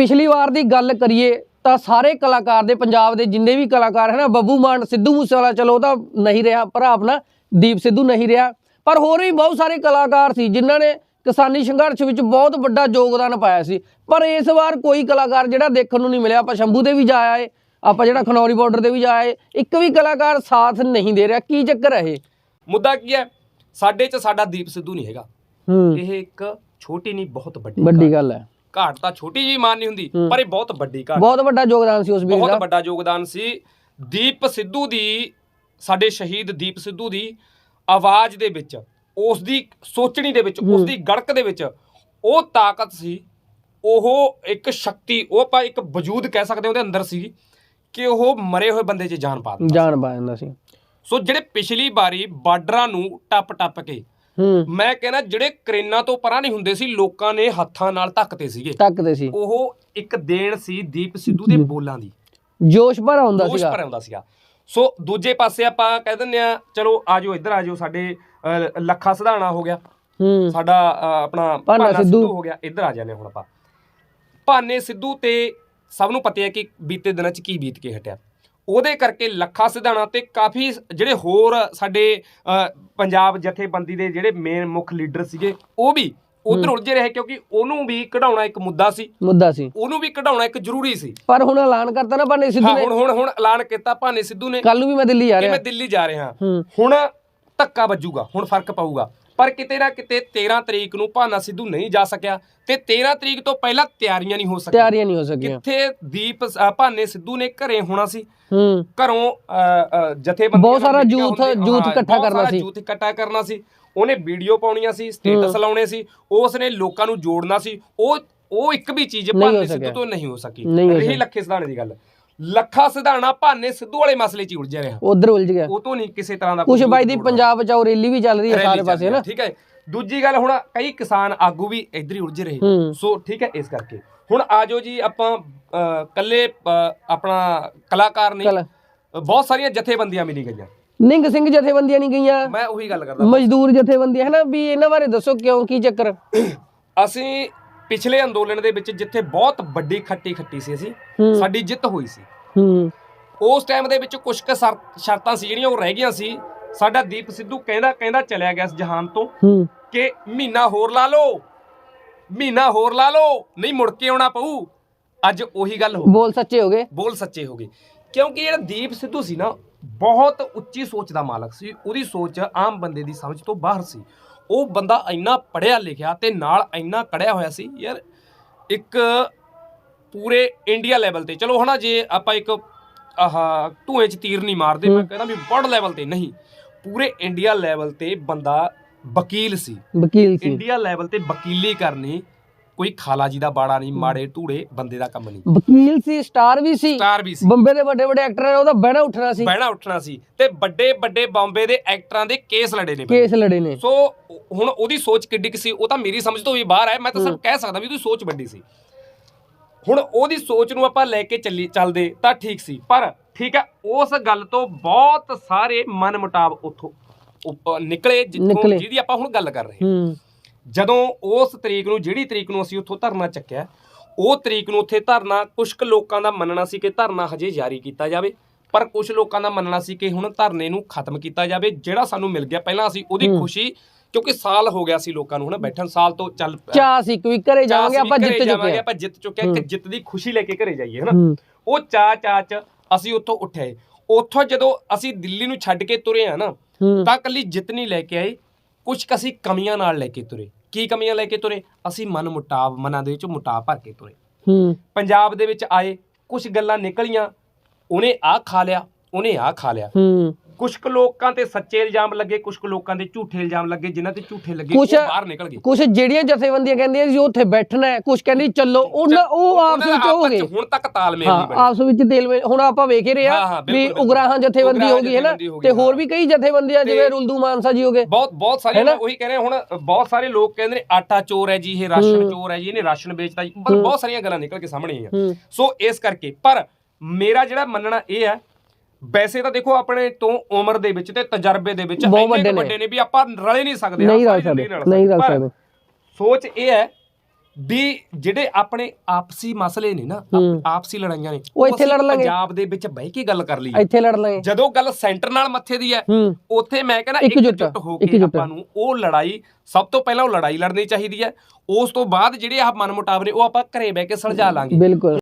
ਪਿਛਲੀ ਵਾਰ ਦੀ ਗੱਲ ਕਰੀਏ ਤਾਂ ਸਾਰੇ ਕਲਾਕਾਰ ਦੇ ਪੰਜਾਬ ਦੇ ਜਿੰਨੇ ਵੀ ਕਲਾਕਾਰ ਹੈ ਨਾ ਬੱਬੂ ਮਾਨ ਸਿੱਧੂ ਮੂਸੇਵਾਲਾ ਚਲੋ ਉਹ ਤਾਂ ਨਹੀਂ ਰਿਹਾ ਭਰਾ ਆਪਣਾ ਦੀਪ ਸਿੱਧੂ ਨਹੀਂ ਰਿਹਾ ਪਰ ਹੋਰ ਵੀ ਬਹੁਤ ਸਾਰੇ ਕਲਾਕਾਰ ਸੀ ਜਿਨ੍ਹਾਂ ਨੇ ਕਿਸਾਨੀ ਸੰਘਰਸ਼ ਵਿੱਚ ਬਹੁਤ ਵੱਡਾ ਯੋਗਦਾਨ ਪਾਇਆ ਸੀ। ਪਰ ਇਸ ਵਾਰ ਕੋਈ ਕਲਾਕਾਰ ਜਿਹੜਾ ਦੇਖਣ ਨੂੰ ਨਹੀਂ ਮਿਲਿਆ ਆਪਾਂ ਸ਼ੰਭੂ ਦੇ ਵੀ ਜਾ ਆਏ ਆਪਾਂ ਜਿਹੜਾ ਖਨੌਰੀ ਬਾਰਡਰ ਤੇ ਵੀ ਜਾ ਆਏ ਇੱਕ ਵੀ ਕਲਾਕਾਰ ਸਾਥ ਨਹੀਂ ਦੇ ਰਿਹਾ ਕੀ ਚੱਕਰ ਹੈ ਇਹ? ਮੁੱਦਾ ਕੀ ਹੈ? ਸਾਡੇ 'ਚ ਸਾਡਾ ਦੀਪ ਸਿੱਧੂ ਨਹੀਂ ਹੈਗਾ। ਇਹ ਇੱਕ ਛੋਟੀ ਨਹੀਂ ਬਹੁਤ ਵੱਡੀ ਵੱਡੀ ਗੱਲ ਹੈ। ਘਾਟ ਤਾਂ ਛੋਟੀ ਜੀ ਮਾਨ ਨਹੀਂ ਹੁੰਦੀ। ਪਰ ਇਹ ਬਹੁਤ ਵੱਡੀ ਘਾਟ। ਬਹੁਤ ਵੱਡਾ ਯੋਗਦਾਨ ਸੀ ਉਸ ਵੀਰ ਬਹੁਤ ਦਾ। ਵੱਡਾ ਯੋਗਦਾਨ ਸੀ। ਦੀਪ ਸਿੱਧੂ ਦੀ ਸਾਡੇ ਸ਼ਹੀਦ ਦੀਪ ਸਿੱਧੂ ਦੀ ਆਵਾਜ਼ ਦੇ ਵਿੱਚ ਉਸ ਦੀ ਸੋਚਣੀ ਦੇ ਵਿੱਚ ਉਸ ਦੀ ਗੜਕ ਦੇ ਵਿੱਚ ਉਹ ਤਾਕਤ ਸੀ। ਉਹ ਇੱਕ ਸ਼ਕਤੀ ਉਹ ਆਪਾਂ ਇੱਕ ਵਜੂਦ ਕਹਿ ਸਕਦੇ ਹਾਂ ਉਹਦੇ ਅੰਦਰ ਸੀ ਕਿ ਉਹ ਮਰੇ ਹੋਏ ਬੰਦੇ 'ਚ ਜਾਨ ਪਾ ਦਿੰਦਾ ਜਾਣ ਪਾ ਜਾਂਦਾ ਸੀ। ਸੋ ਜਿਹੜੇ ਪਿਛਲੀ ਵਾਰੀ ਬਾਰਡਰਾਂ ਨੂੰ ਟੱਪ ਟੱਪ ਕੇ ਮੈਂ ਕਹਿੰਦਾ ਜਿਹੜੇ ਕਰੇਨਾਂ ਤੋਂ ਪਰਾਂ ਨਹੀਂ ਹੁੰਦੇ ਸੀ ਲੋਕਾਂ ਨੇ ਹੱਥਾਂ ਨਾਲ ਧੱਕਦੇ ਸੀਗੇ। ਤੱਕਦੇ ਸੀ। ਉਹ ਇੱਕ ਦੇਣ ਸੀ ਦੀਪ ਸਿੱਧੂ ਦੇ ਬੋਲਾਂ ਦੀ। ਜੋਸ਼ ਭਰ ਆਉਂਦਾ ਜੋਸ਼ ਸੀਗਾ। ਭਰਿਆ ਹੁੰਦਾ ਸੀਗਾ। ਸੋ ਦੂਜੇ ਪਾਸੇ ਆਪਾਂ ਕਹਿ ਦਿੰਦੇ ਆ ਚਲੋ ਆਜੋ ਇੱਧਰ ਆਜੋ ਸਾਡੇ ਅ, ਲੱਖਾ ਸਿਧਾਣਾ ਹੋ ਗਿਆ। ਹੂੰ। ਸਾਡਾ ਅ, ਆਪਣਾ ਭਾਨਾ ਸਿੱਧੂ। ਹੋ ਗਿਆ। ਇੱਧਰ ਆ ਜਾਂਦੇ ਹੁਣ ਆਪਾਂ। ਭਾਨੇ ਸਿੱਧੂ ਤੇ ਸਭ ਨੂੰ ਪਤਾ ਹੈ ਕਿ ਬੀਤੇ ਦਿਨਾਂ 'ਚ ਕੀ ਬੀਤ ਕੇ ਹਟਿਆ। ਉਹਦੇ ਕਰਕੇ ਲੱਖਾ ਸਿਧਾਣਾ ਤੇ ਕਾਫੀ ਜਿਹੜੇ ਹੋਰ ਸਾਡੇ ਪੰਜਾਬ ਜਥੇਬੰਦੀ ਦੇ ਜਿਹੜੇ ਮੇਨ ਮੁੱਖ ਲੀਡਰ ਸੀਗੇ ਉਹ ਵੀ ਉਧਰ ਉਲਝੇ ਰਹੇ ਕਿਉਂਕਿ ਉਹਨੂੰ ਵੀ ਕਢਾਉਣਾ ਇੱਕ ਮੁੱਦਾ ਸੀ। ਮੁੱਦਾ ਸੀ। ਉਹਨੂੰ ਵੀ ਕਢਾਉਣਾ ਇੱਕ ਜ਼ਰੂਰੀ ਸੀ। ਪਰ ਹੁਣ ਐਲਾਨ ਕਰਤਾ ਨਾ ਭਾਨੇ ਸਿੱਧੂ ਨੇ। ਹੁਣ ਹੁਣ ਹੁਣ ਐਲਾਨ ਕੀਤਾ ਭਾਨੇ ਸਿੱਧੂ ਨੇ। ਕੱਲ ਨੂੰ ਵੀ ਮੈਂ ਦਿੱਲੀ ਜਾ ਕਿ ਰਿਹਾ। ਮੈਂ ਦਿੱਲੀ ਜਾ ਰਿਹਾ। ਹੂੰ। ਹੁਣ ਧੱਕਾ ਵੱਜੂਗਾ ਹੁਣ ਫ਼ਰਕ ਪਊਗਾ। ਪਰ ਕਿਤੇ ਨਾ ਕਿਤੇ 13 ਤਰੀਕ ਨੂੰ ਭਾਨਾ ਸਿੱਧੂ ਨਹੀਂ ਜਾ ਸਕਿਆ ਤੇ 13 ਤਰੀਕ ਤੋਂ ਪਹਿਲਾਂ ਤਿਆਰੀਆਂ ਨਹੀਂ ਹੋ ਸਕੀਆਂ। ਤਿਆਰੀਆਂ ਨਹੀਂ ਹੋ ਸਕੀਆਂ। ਕਿੱਥੇ ਦੀਪ ਅ, ਭਾਨੇ ਸਿੱਧੂ ਨੇ ਘਰੇ ਹੋਣਾ ਸੀ। ਹੂੰ। ਘਰੋਂ ਅ, ਅ, ਜਥੇਬੰਦੀਆਂ ਬਹੁਤ ਸਾਰਾ ਮੀਟਿੰਗਾਂ youth- ਹੁੰਦੀਆਂ, youth ਹਾਂ, ਇਕੱਠਾ ਬਹੁਤ ਕਰਨਾ ਸਾਰਾ ਸੀ। youth ਇਕੱਠਾ ਕਰਨਾ ਸੀ। ਉਹਨੇ ਵੀਡੀਓ ਪਾਉਣੀਆਂ ਸੀ ਸਟੇਟਸ ਲਾਉਣੇ ਸੀ। ਉਸ ਨੇ ਲੋਕਾਂ ਨੂੰ ਜੋੜਨਾ ਸੀ। ਉਹ ਉਹ ਇੱਕ ਵੀ ਚੀਜ਼ ਹੋ ਭਾਨੇ ਸਕਿਆ। ਸਿੱਧੂ ਤੋਂ ਨਹੀਂ ਹੋ ਸਕੀ। ਨਹੀਂ ਹੋ ਰਹੀ ਸਕੀ। ਲੱਖੇ ਸਿਧਾਣੇ ਦੀ ਗੱਲ। ਲੱਖਾ ਸਿਧਾਣਾ ਭਾਨੇ ਸਿੱਧੂ ਵਾਲੇ ਮਸਲੇ 'ਚ ਹੀ ਉਲਝਿਆ ਰਿਹਾ ਉਧਰ ਉਲਝ ਗਿਆ। ਉਹ ਤੋਂ ਨਹੀਂ ਕਿਸੇ ਤਰ੍ਹਾਂ ਦਾ ਕੁਛ ਬਾਈ ਦੀ। ਪੰਜਾਬ ਬਚਾਓ ਰੈਲੀ ਵੀ ਚੱਲ ਰਹੀ ਹੈ ਸਾਰੇ ਪਾਸੇ ਨਾ ਠੀਕ ਹੈ ਦੂਜੀ ਗੱਲ ਹੁਣ ਕਈ ਕਿਸਾਨ ਆਗੂ ਵੀ ਇੱਧਰ ਹੀ ਉਲਝੇ ਰਹੇ। ਸੋ ਠੀਕ ਹੈ ਇਸ ਕਰਕੇ। ਹੁਣ ਆਜੋ ਜੀ ਆਪਾਂ ਕੱਲੇ ਆਪਣਾ ਕਲਾਕਾਰ ਨਹੀਂ। ਬਹੁਤ ਸਾਰੀਆਂ ਜਥੇਬੰਦੀਆਂ ਮਿਲੀ ਗਈਆਂ। ਨਿੰਗ ਸਿੰਘ ਜਥੇਬੰਦੀਆਂ ਨਹੀਂ ਗਈਆਂ। ਮੈਂ ਉਹੀ ਗੱਲ ਕਰਦਾ। ਮਜ਼ਦੂਰ ਜਥੇਬੰਦੀਆਂ ਹੈ ਨਾ ਵੀ ਇਹਨਾਂ ਬਾਰੇ ਦੱਸੋ ਕਿਉਂ ਕੀ ਚੱਕਰ? ਅਸੀਂ ਪਿਛਲੇ ਅੰਦੋਲਨ ਦੇ ਵਿੱਚ ਜਿੱਥੇ ਬਹੁਤ ਵੱਡੀ ਖੱਟੀ ਖੱਟੀ ਸੀ ਅਸੀਂ ਸਾਡੀ ਜਿੱਤ ਹੋਈ ਸੀ। ਹੂੰ। ਉਸ ਟਾਈਮ ਦੇ ਵਿੱਚ ਕੁਝ ਕੁ ਸ਼ਰ- ਸ਼ਰਤਾਂ ਸੀ ਜਿਹੜੀਆਂ ਉਹ ਰਹਿ ਗਈਆਂ ਸੀ। ਸਾਡਾ ਦੀਪ ਸਿੱਧੂ ਕਹਿੰਦਾ ਕਹਿੰਦਾ ਚਲਿਆ ਗਿਆ ਇਸ ਜਹਾਨ ਤੋਂ ਹੂੰ। ਕਿ ਮਹੀਨਾ ਹੋਰ ਲਾ ਲਓ ਮਹੀਨਾ ਹੋਰ ਲਾ ਲਓ ਨਹੀਂ ਮੁੜ ਕੇ ਆਉਣਾ ਪਊ। ਅੱਜ ਉਹੀ ਗੱਲ ਹੋ ਬੋਲ ਸੱਚੇ ਹੋ ਗਏ। ਬੋਲ ਸੱਚੇ ਹੋ ਗਏ। ਕਿਉਂਕਿ ਜਿਹੜਾ ਦੀਪ ਸਿੱਧੂ ਸੀ ਨਾ ਬਹੁਤ ਉੱਚੀ ਸੋਚ ਦਾ ਮਾਲਕ ਸੀ। ਉਹਦੀ ਸੋਚ ਆਮ ਬੰਦੇ ਦੀ ਸਮਝ ਤੋਂ ਬਾਹਰ ਸੀ। ਉਹ ਬੰਦਾ ਇੰਨਾ ਪੜਿਆ ਲਿਖਿਆ ਤੇ ਨਾਲ ਇੰਨਾ ਕੜਿਆ ਹੋਇਆ ਸੀ ਯਾਰ ਇੱਕ ਪੂਰੇ ਇੰਡੀਆ ਲੈਵਲ ਤੇ। ਚਲੋ ਹਨਾ ਜੇ ਆਪਾਂ ਇੱਕ ਆਹ ਧੂਏ 'ਚ ਤੀਰ ਨਹੀਂ ਮਾਰਦੇ ਮੈਂ ਕਹਿੰਦਾ ਵੀ ਵਰਲਡ ਲੈਵਲ ਤੇ ਨਹੀਂ ਪੂਰੇ ਇੰਡੀਆ ਲੈਵਲ ਤੇ ਬੰਦਾ ਵਕੀਲ ਸੀ। ਵਕੀਲ ਸੀ। ਇੰਡੀਆ ਲੈਵਲ ਤੇ ਵਕੀਲੀ ਕਰਨੀ ਕੋਈ ਖਾਲਾ ਜੀ ਦਾ ਬਾੜਾ ਨਹੀਂ ਮਾੜੇ ਧੂੜੇ ਬੰਦੇ ਦਾ ਕੰਮ ਨਹੀਂ। ਵਕੀਲ ਸੀ ਸਟਾਰ ਵੀ ਸੀ ਸਟਾਰ ਵੀ ਸੀ। ਬੰਬੇ ਦੇ ਵੱਡੇ ਵੱਡੇ ਐਕਟਰ ਨੇ ਉਹਦਾ ਬਹਿਣਾ ਉੱਠਣਾ ਸੀ। ਬਹਿਣਾ ਉੱਠਣਾ ਸੀ ਤੇ ਵੱਡੇ ਵੱਡੇ ਬੰਬੇ ਦੇ ਐਕਟਰਾਂ ਦੇ ਕੇਸ ਲੜੇ ਨੇ ਕੇਸ ਲੜੇ ਨੇ। ਸੋ ਹੁਣ ਉਹਦੀ ਸੋਚ ਕਿੱਡੀ ਕੁ ਸੀ ਉਹ ਤਾਂ ਮੇਰੀ ਸਮਝ ਤੋਂ ਵੀ ਬਾਹਰ ਹੈ ਮੈਂ ਤਾਂ ਸਿਰਫ ਕਹਿ ਸਕਦਾ ਵੀ ਉਹਦੀ ਸੋਚ ਵੱਡੀ ਸੀ। ਹੁਣ ਉਹਦੀ ਸੋਚ ਨੂੰ ਆਪਾਂ ਲੈ ਕੇ ਚੱਲੀ ਚੱਲਦੇ ਤਾਂ ਠੀਕ ਸੀ ਪਰ ਠੀਕ ਹੈ ਉਸ ਗੱਲ ਤੋਂ ਬਹੁਤ ਸਾਰੇ ਮਨ ਮੁਟਾਵ ਉੱਥੋਂ ਨਿਕਲੇ ਜਿੱਥੋਂ। ਜਿਹਦੀ ਆਪਾਂ ਹੁਣ ਗੱਲ ਕਰ ਰਹੇ ਹਾਂ। ਹੂੰ। ਜਦੋਂ ਉਸ ਤਰੀਕ ਨੂੰ ਜਿਹੜੀ ਤਰੀਕ ਨੂੰ ਅਸੀਂ ਉੱਥੋਂ ਧਰਨਾ ਚੱਕਿਆ ਉਹ ਤਰੀਕ ਨੂੰ ਉੱਥੇ ਧਰਨਾ ਕੁਝ ਕੁ ਲੋਕਾਂ ਦਾ ਮੰਨਣਾ ਸੀ ਕਿ ਧਰਨਾ ਹਜੇ ਜਾਰੀ ਕੀਤਾ ਜਾਵੇ ਪਰ ਕੁਝ ਲੋਕਾਂ ਦਾ ਮੰਨਣਾ ਸੀ ਕਿ ਹੁਣ ਧਰਨੇ ਨੂੰ ਖਤਮ ਕੀਤਾ ਜਾਵੇ ਜਿਹੜਾ ਸਾਨੂੰ ਮਿਲ ਗਿਆ ਪਹਿਲਾਂ ਅਸੀਂ ਉਹਦੀ ਖੁਸ਼ੀ ਕਿਉਂਕਿ ਸਾਲ ਹੋ ਗਿਆ ਸੀ ਲੋਕਾਂ ਨੂੰ ਹੁਣ ਬੈਠਣ ਸਾਲ ਤੋਂ ਚੱਲ ਚਾਹ ਸੀ ਕੋਈ ਘਰੇ ਜਾਵਾਂਗੇ ਆਪਾਂ ਜਿੱਤ ਚੁੱਕੇ ਆਪਾਂ ਜਿੱਤ ਚੁੱਕੇ ਇੱਕ ਜਿੱਤ ਦੀ ਖੁਸ਼ੀ ਲੈ ਕੇ ਘਰੇ ਜਾਈਏ ਹਨਾ। ਉਹ ਚਾ ਚਾ ਚ ਅਸੀਂ ਉੱਥੋਂ ਉੱਠੇ। ਉੱਥੋਂ ਜਦੋਂ ਅਸੀਂ ਦਿੱਲੀ ਨੂੰ ਛੱਡ ਕੇ ਤੁਰੇ ਆ ਨਾ ਤਾਂ ਕੱਲੀ ਜਿੱਤ ਨਹੀਂ ਲੈ ਕੇ ਆਏ। ਕੁਝ ਅਸੀਂ ਕਮੀਆਂ ਨਾਲ ਲੈ ਕੇ ਤੁਰੇ। ਕੀ ਕਮੀਆਂ ਲੈ ਕੇ ਤੁਰੇ? ਅਸੀਂ ਮਨ ਮੁਟਾਵ ਮਨਾਂ ਦੇ ਵਿੱਚ ਮੁਟਾਵ ਭਰ ਕੇ ਤੁਰੇ। ਹੂੰ। ਪੰਜਾਬ ਦੇ ਵਿੱਚ ਆਏ ਕੁਝ ਗੱਲਾਂ ਨਿਕਲੀਆਂ ਉਹਨੇ ਆਹ ਖਾ ਲਿਆ ਉਹਨੇ ਆਹ ਖਾ ਲਿਆ। ਹੂੰ। ਕੁਝ ਕੁ ਲੋਕਾਂ ਤੇ ਸੱਚੇ ਇਲਜ਼ਾਮ ਲੱਗੇ ਕੁਝ ਕੁ ਲੋਕਾਂ ਦੇ ਝੂਠੇ ਇਲਜ਼ਾਮ ਲੱਗੇ ਜਿਨ੍ਹਾਂ ਤੇ ਝੂਠੇ ਲੱਗੇ ਉਹ ਕੁਛ- ਬਾਹਰ ਨਿਕਲ ਗਏ। ਕੁਝ ਜਿਹੜੀਆਂ ਜਥੇਬੰਦੀਆਂ ਕਹਿੰਦੀਆਂ ਸੀ ਉੱਥੇ ਬੈਠਣਾ ਹੈ ਕੁਝ ਕਹਿੰਦੀ ਚੱਲੋ ਉਹਨਾਂ ਉਹ ਆਪਸ ਉਹਨਾਂ ਵਿੱਚ ਹੋ ਗਏ। ਹੁਣ ਤੱਕ ਤਾਲਮੇਲ ਹਾਂ ਨਹੀਂ ਬਣਿਆ ਆਪਸ ਵਿੱਚ ਦਿਲ ਵਿੱਚ ਹੁਣ ਆਪਾਂ ਵੇਖ ਹੀ ਰਹੇ ਹਾਂ, ਆ ਹਾਂ, ਵੀ ਬਿਲਕੁਲ, ਉਗਰਾਹਾਂ ਜਥੇਬੰਦੀ ਹੋ ਗਈ ਹੈ ਨਾ? ਜਥੇਬੰਦੀ ਹੋ ਗਈ, ਤੇ ਹੋਰ ਹਾਂ। ਵੀ ਕਈ ਜਥੇਬੰਦੀਆਂ ਜਿਵੇਂ ਰੁਲਦੂ ਮਾਨਸਾ ਜੀ ਹੋ ਗਏ। ਬਹੁਤ ਬਹੁਤ ਸਾਰੇ ਹੈਨਾ? ਮੈਂ ਉਹੀ ਕਹਿ ਰਿਹਾ ਹੁਣ ਬਹੁਤ ਸਾਰੇ ਲੋਕ ਕਹਿੰਦੇ ਨੇ ਆਟਾ ਚੋਰ ਹੈ ਜੀ ਇਹ ਰਾਸ਼ਨ ਚੋਰ ਹੈ ਜੀ ਇਹਨੇ ਰਾਸ਼ਨ ਵੇਚਦਾ ਜੀ। ਮਤਲਬ ਬਹੁਤ ਸਾਰੀਆਂ ਗੱਲਾਂ ਨਿਕਲ ਕੇ ਸਾਹਮਣੇ ਆਈਆਂ। ਹੂੰ। ਸੋ ਇਸ ਕਰਕੇ ਪਰ ਮੇਰਾ ਜਿਹੜਾ ਮੰਨਣਾ ਇਹ ਹੈ ਵੈਸੇ ਤਾਂ ਦੇਖੋ ਆਪਣੇ ਤੋਂ ਉਮਰ ਦੇ ਵਿੱਚ ਤੇ ਤਜਰਬੇ ਦੇ ਵਿੱਚ ਬਹੁਤ ਇੰਨੇ ਵੱਡੇ ਨੇ। ਵੱਡੇ ਨੇ ਵੀ ਆਪਾਂ ਰਲੇ ਨਹੀਂ ਸਕਦੇ ਨਹੀਂ ਰਲ ਸਕਦੇ ਨਹੀਂ ਰਲ ਪਰ ਸਕਦੇ ਸੋਚ ਇਹ ਹੈ ਵੀ ਜਿਹੜੇ ਆਪਣੇ ਆਪਸੀ ਮਸਲੇ ਨੇ ਨਾ ਆਪ- ਹੂੰ। ਆਪਸੀ ਲੜਾਈਆਂ ਨੇ ਉਹ ਇੱਥੇ ਅਸੀਂ ਲੜ ਲਾਂਗੇ। ਪੰਜਾਬ ਦੇ ਵਿੱਚ ਬਹਿ ਕੇ ਗੱਲ ਕਰ ਲਈਏ ਇੱਥੇ ਲੜ ਲਾਂਗੇ ਜਦੋਂ ਗੱਲ ਸੈਂਟਰ ਨਾਲ ਮੱਥੇ ਦੀ ਹੈ ਹੂੰ ਉੱਥੇ ਮੈਂ ਕਹਿੰਦਾ ਇੱਕਜੁੱਟ, ਇਕਜੁੱਟ ਹੋ ਕੇ ਇੱਕਜੁੱਟ। ਆਪਾਂ ਨੂੰ ਉਹ ਲੜਾਈ ਸਭ ਤੋਂ ਪਹਿਲਾਂ ਉਹ ਲੜਾਈ ਲੜਨੀ ਚਾਹੀਦੀ ਹੈ ਉਸ ਤੋਂ ਬਾਅਦ ਜਿਹੜੇ ਆਹ ਮਨਮੁਟਾਵ ਨੇ ਉਹ ਆਪਾਂ ਘਰੇ ਬਹਿ ਕੇ ਸੁਲਝਾ ਲਾਂਗੇ ਬਿਲਕੁਲ